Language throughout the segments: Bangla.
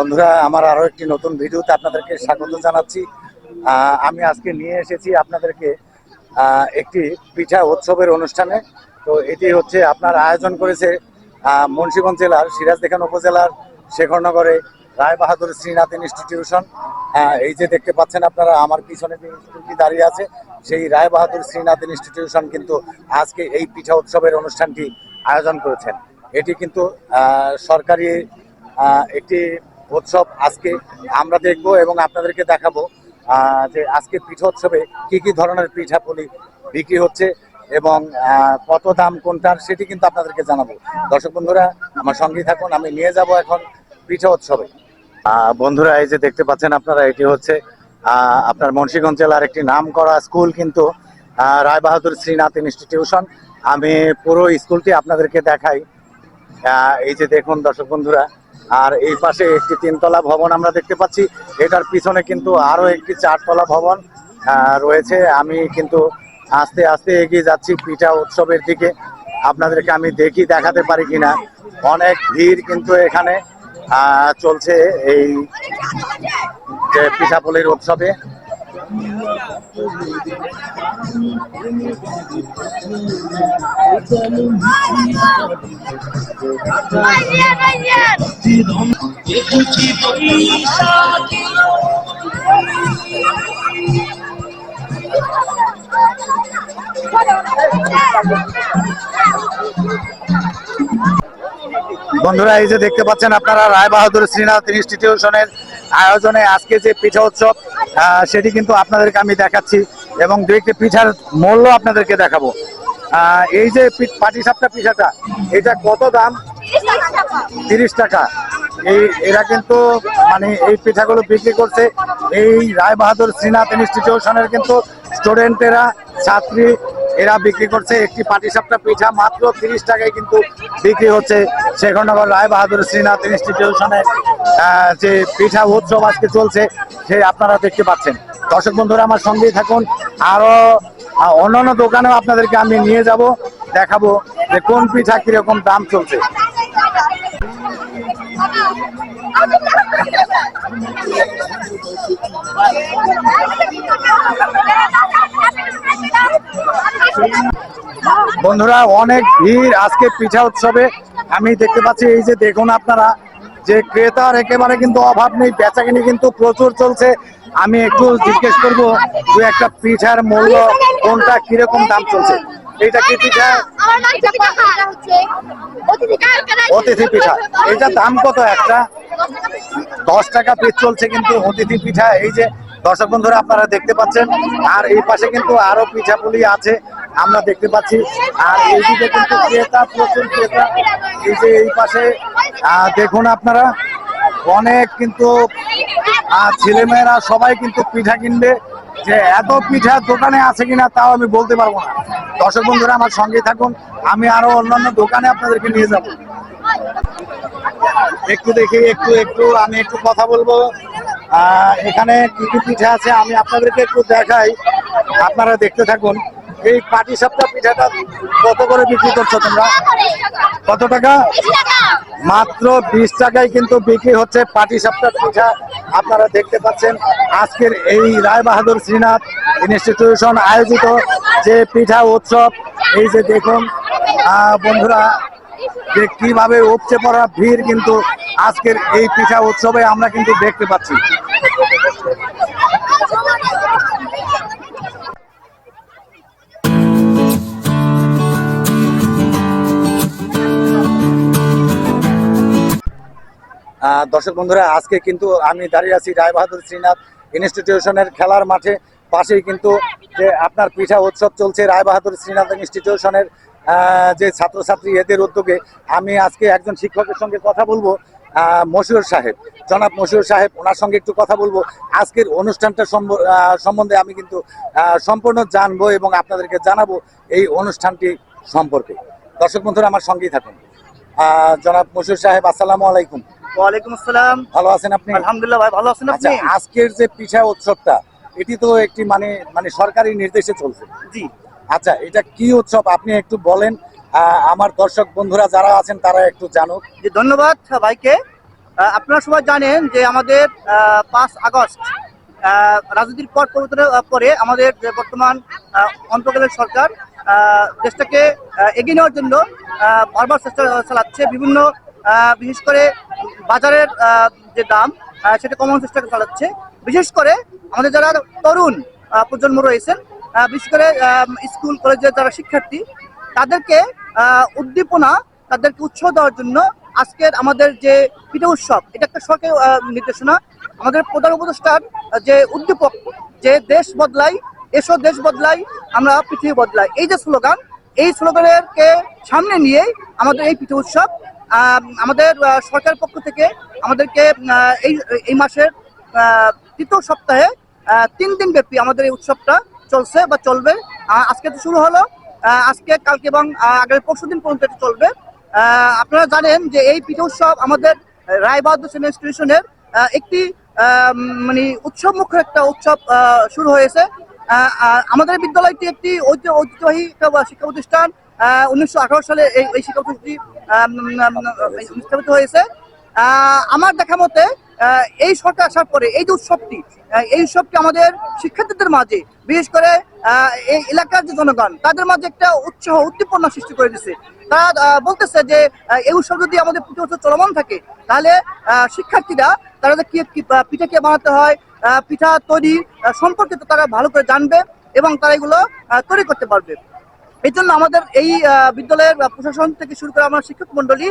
বন্ধুরা, আমার আরও একটি নতুন ভিডিওতে আপনাদেরকে স্বাগত জানাচ্ছি। আমি আজকে নিয়ে এসেছি আপনাদেরকে একটি পিঠা উৎসবের অনুষ্ঠানে। তো এটি হচ্ছে আপনার আয়োজন করেছে মুন্সিগঞ্জ জেলার সিরাজদেখান উপজেলার শেখরনগরে রায় বাহাদুর শ্রীনাথ ইনস্টিটিউশন এই যে দেখতে পাচ্ছেন আপনারা, আমার পিছনে যে দাঁড়িয়ে আছে, সেই রায় বাহাদুর শ্রীনাথ ইনস্টিটিউশন কিন্তু আজকে এই পিঠা উৎসবের অনুষ্ঠানটি আয়োজন করেছেন। এটি কিন্তু সরকারি একটি উৎসব আজকে আমরা দেখব এবং আপনাদেরকে দেখাবো যে আজকে পিঠা উৎসবে কি কি ধরনের পিঠাপুলি বিক্রি হচ্ছে এবং কত দাম কোনটার সেটি কিন্তু আপনাদেরকে জানাব। দর্শক বন্ধুরা আমার সঙ্গেই থাকুন আমি নিয়ে যাব এখন পিঠা উৎসবে বন্ধুরা এই যে দেখতে পাচ্ছেন আপনারা এটি হচ্ছে আপনার মুন্সিগঞ্জ জেলার একটি নাম করা স্কুল কিন্তু আহ, রায় বাহাদুর শ্রীনাথ ইনস্টিটিউশন। আমি পুরো স্কুলটি আপনাদেরকে দেখাই। এই যে দেখুন দর্শক বন্ধুরা আর এই পাশে একটি তিনতলা ভবন আমরা দেখতে পাচ্ছি। এটার পিছনে কিন্তু আরও একটি চারতলা ভবন রয়েছে। আমি কিন্তু আস্তে আস্তে এগিয়ে যাচ্ছি পিঠা উৎসবের দিকে। আপনাদেরকে আমি দেখি দেখাতে পারি কিনা। অনেক ভিড় কিন্তু এখানে চলছে এই যে পিঠাপলির উৎসবে। বন্ধুরা, এই যে দেখতে পাচ্ছেন আপনারা রায় বাহাদুর শ্রীনাথ ইনস্টিটিউশনের আয়োজনে আজকে যে পিঠা উৎসব সেটি কিন্তু আপনাদেরকে আমি দেখাচ্ছি এবং দু একটি পিঠার মূল্য আপনাদেরকে দেখাবো। এই যে পি- পাটিসাপটা পিঠাটা এটা কত দাম? তিরিশ টাকা। এই এরা কিন্তু মানে এই পিঠাগুলো বিক্রি করছে। এই রায় বাহাদুর শ্রীনাথ ইনস্টিটিউশনের কিন্তু স্টুডেন্টেরা ছাত্রী এরা বিক্রি করছে একটি পাটিসাপটা পিঠা মাত্র তিরিশ টাকায় কিন্তু বিক্রি হচ্ছে। শেখরনগর রায় বাহাদুর শ্রীনাথ ইনস্টিটিউশনের যে পিঠা উৎসব আজকে চলছে, সে আপনারা দেখতে পাচ্ছেন। দর্শক বন্ধুরা, আমার সঙ্গেই থাকুন। আরও অন্যান্য দোকানেও আপনাদেরকে আমি নিয়ে যাব, দেখাবো যে কোন পিঠা কীরকম দাম চলছে। বন্ধুরা, অনেক ভিড় আজকে পিঠা উৎসবে। আমি দেখতে পাচ্ছি, এই যে দেখুন আপনারা যে ক্রেতার একেবারে কিন্তু অভাব নেই, বেচাকিনি কিন্তু প্রচুর চলছে। আমি একটু জিজ্ঞেস করব, দু একটা পিঠার মূল্য কোনটা কীরকম দাম চলছে? এইটা কি পিঠা? অতিথি পিঠা। এটা দাম কত একটা? দশ টাকা পিস চলছে কিন্তু অতিথি পিঠা। এই যে দর্শক বন্ধুরা, আপনারা দেখতে পাচ্ছেন, আর এই পাশে কিন্তু আরও পিঠাপুলি আছে, আমরা দেখতে পাচ্ছি। আর এইদিকে কিন্তু ক্রেতা, প্রচুর ক্রেতা। এই যে এই পাশে দেখুন আপনারা, অনেক কিন্তু ছেলেমেয়েরা সবাই কিন্তু পিঠা কিনবে। যে এত পিঠা দোকানে আছে কিনা তাও আমি বলতে পারব না। দর্শক বন্ধুরা, আমার সঙ্গে থাকুন। আমি আরও অন্যান্য দোকানে আপনাদেরকে নিয়ে যাব। একটু দেখি, একটু একটু, আমি একটু কথা বলব। এখানে কি কি পিঠা আছে আমি আপনাদেরকে একটু দেখাই। আপনারা দেখতে থাকুন। এই পাটি সাপটা পিঠাটা কত করে বিক্রি করছ তোমরা? কত টাকা? মাত্র বিশ টাকায় কিন্তু বিক্রি হচ্ছে পাটি সাপটা পিঠা। আপনারা দেখতে পাচ্ছেন, আজকের এই রায় বাহাদুর শ্রীনাথ ইনস্টিটিউশন আয়োজিত যে পিঠা উৎসব, এই যে দেখুন বন্ধুরা, যে কীভাবে উপচে পড়া ভিড় কিন্তু আজকের এই পিঠা উৎসবে আমরা কিন্তু দেখতে পাচ্ছি। দর্শক বন্ধুরা, আজকে কিন্তু আমি দাঁড়িয়ে আছি রায় বাহাদুর শ্রীনাথ ইনস্টিটিউশনের খেলার মাঠে। পাশেই কিন্তু যে আপনার পিঠা উৎসব চলছে রায় বাহাদুর শ্রীনাথ ইনস্টিটিউশনের যে ছাত্রছাত্রী এদের উদ্যোগে আমি আজকে একজন শিক্ষকের সঙ্গে কথা বলব মশিউর সাহেব। জনাব মশিউর সাহেব, ওনার সঙ্গে একটু কথা বলব। আজকের অনুষ্ঠানটা সম্বন্ধে আমি কিন্তু সম্পূর্ণ জানব এবং আপনাদেরকে জানাব এই অনুষ্ঠানটি সম্পর্কে। দর্শক বন্ধুরা, আমার সঙ্গেই থাকুন। জনাব মশিউর সাহেব আসসালামু আলাইকুম। ওয়ালাইকুম আসসালাম। ভালো আছেন আপনি? আলহামদুলিল্লাহ ভাই ভালো আছেন আচ্ছা আপনি? আজকের যে পিঠা উৎসবটা এটি তো একটি মানে মানে সরকারি নির্দেশে চলছে। জি। আচ্ছা এটা কি উৎসব? আপনি একটু বলেন। আমার দর্শক বন্ধুরা যারা আছেন তারা একটু জানুক। জি ধন্যবাদ ভাইকে। আপনারা সবাই জানেন যে আমাদের পাঁচ আগস্ট আহ, রাজনীতির পর পরে আমাদের যে বর্তমান অন্তর্গতের সরকার দেশটাকে এগিয়ে নেওয়ার জন্য বারবার চেষ্টা চালাচ্ছে বিভিন্ন বিশেষ করে বাজারের যে দাম সেটা কমানোর চেষ্টা চালাচ্ছে। বিশেষ করে আমাদের যারা তরুণ প্রজন্ম রয়েছেন বিশেষ করে স্কুল, কলেজের যারা শিক্ষার্থী, তাদেরকে উদ্দীপনা, তাদেরকে উৎসাহ দেওয়ার জন্য আজকের আমাদের যে পিঠা উৎসব, এটা একটা সরকারি নির্দেশনা। আমাদের প্রধান উপদেষ্টার যে উদ্দীপক, যে দেশ বদলাই এসো, দেশ বদলাই, আমরা পৃথিবী বদলাই। এই যে স্লোগান, এই স্লোগানের কে সামনে নিয়েই আমাদের এই পিঠা উৎসব আমাদের সরকার পক্ষ থেকে আমাদেরকে এই এই মাসের তৃতীয় সপ্তাহে তিন দিন ব্যাপী আমাদের এই উৎসবটা চলছে বা চলবে। আজকে তো শুরু হলো আজকে, কালকে এবং আগামী পরশু দিন পর্যন্ত এটা চলবে। আপনারা জানেন যে এই পিঠা উৎসব আমাদের রায় বাহাদুর সেনা ইনস্টিটিউশনের একটি মানে উৎসব মুখর একটা উৎসব শুরু হয়েছে। আমাদের বিদ্যালয়টি একটি ঐতিহ্য- ঐতিহ্যবাহী শিক্ষা প্রতিষ্ঠান। উনিশশো আঠারো সালে এই শিক্ষা প্রতিষ্ঠানটি হয়েছে। আমার দেখা মতে এই সরকার আসার পরে, এই যে উৎসবটি এই উৎসবটি আমাদের শিক্ষার্থীদের মাঝে, বিশেষ করে এই এলাকার যে জনগণ, তাদের মাঝে একটা উৎসাহ, উদ্দীপনা সৃষ্টি করে দিচ্ছে তারা বলতেছে যে এই উৎসব যদি আমাদের প্রতি বছর চলমান থাকে, তাহলে শিক্ষার্থীরা, তারা যে পিঠা কে বানাতে হয় পিঠা তৈরি আহ, সম্পর্কিত তারা ভালো করে জানবে এবং তারা এগুলো তৈরি করতে পারবে। এই জন্য আমাদের এই বিদ্যালয়ের প্রশাসন থেকে শুরু করে আমার শিক্ষক মন্ডলী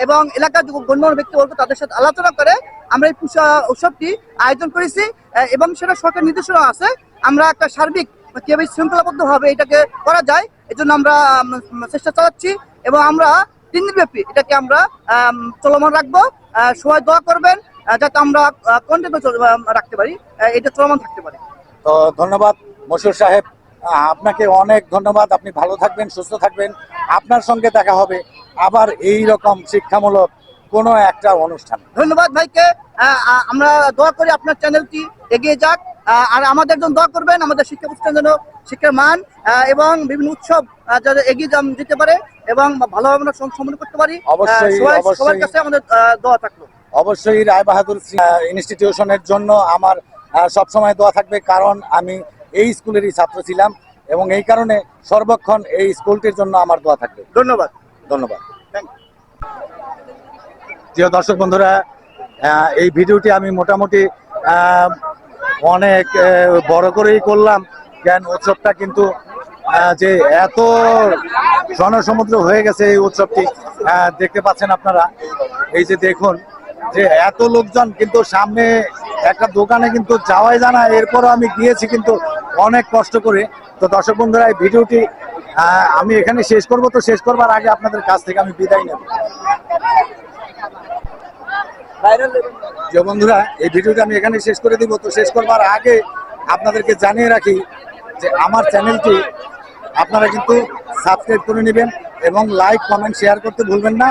এবং এলাকার গণ্যমান্য ব্যক্তিবর্গ তাদের সাথে আলোচনা করে আমরা এই পুষা- উৎসবটি আয়োজন করেছি এবং সেটা সরকার নির্দেশনা আছে। আমরা একটা সার্বিক কীভাবে শৃঙ্খলাবদ্ধ ভাবে এটাকে করা যায় এই জন্য আমরা চেষ্টা চালাচ্ছি এবং আমরা তিন দিন ব্যাপী এটাকে আমরা আম, চলমান রাখব। সবাই দোয়া করবেন যাতে আমরা কন্টেন্ট রাখতে পারি এটা চলমান থাকতে পারি। তো ধন্যবাদ মশুর সাহেব। আপনাকে অনেক ধন্যবাদ। আপনি ভালো থাকবেন সুস্থ থাকবেন। আপনার সঙ্গে দেখা হবে আবার এই রকম শিক্ষামূলক কোনো একটা অনুষ্ঠান। ধন্যবাদ ভাইকে। আমরা দোয়া করি আপনার চ্যানেলটি এগিয়ে যাক। আর আমাদের জন্য দোয়া করবেন আমাদের শিক্ষা প্রতিষ্ঠান যেন শিক্ষার মান এবং বিভিন্ন উৎসব যাতে এগিয়ে যেতে পারে এবং ভালোভাবে আমরা সম- সম্পন্ন করতে পারি। অবশ্যই, সবাই সবার কাছে আমাদের দোয়া থাকল। অবশ্যই রায় বাহাদুর ইনস্টিটিউশনের জন্য আমার সবসময় দোয়া থাকবে কারণ আমি এই স্কুলেরই ছাত্র ছিলাম এবং এই কারণে সর্বক্ষণ এই স্কুলটির জন্য আমার দোয়া থাকবে। ধন্যবাদ। ধন্যবাদ. প্রিয় দর্শক বন্ধুরা এই ভিডিওটি আমি মোটামুটি অনেক বড় করেই করলাম। জ্ঞান উৎসবটা কিন্তু যে এত জনসমুদ্র হয়ে গেছে এই উৎসবটি দেখতে পাচ্ছেন আপনারা। এই যে দেখুন যে এত লোকজন কিন্তু সামনে একটা দোকানে কিন্তু যাওয়াই জানা এরপরও আমি গিয়েছি কিন্তু অনেক কষ্ট করে। তো দর্শক বন্ধুরা, এই ভিডিওটি আমি এখানে শেষ করব। তো শেষ করবার আগে আপনাদের কাছ থেকে আমি বিদায় নেব। যে বন্ধুরা, এই ভিডিওটি আমি এখানে শেষ করে দিব। তো শেষ করবার আগে আপনাদেরকে জানিয়ে রাখি যে আমার চ্যানেলটি আপনারা কিন্তু সাবস্ক্রাইব করে নেবেন এবং লাইক, কমেন্ট, শেয়ার করতে ভুলবেন না।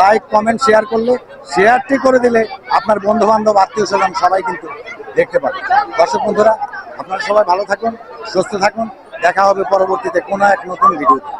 লাইক কমেন্ট শেয়ার করলে শেয়ারটি করে দিলে আপনার বন্ধু বান্ধব আত্মীয় স্বজন সবাই কিন্তু দেখতে পাবে। দর্শক বন্ধুরা, আপনারা সবাই ভালো থাকুন, সুস্থ থাকুন। দেখা হবে পরবর্তীতে কোনো এক নতুন ভিডিওতে।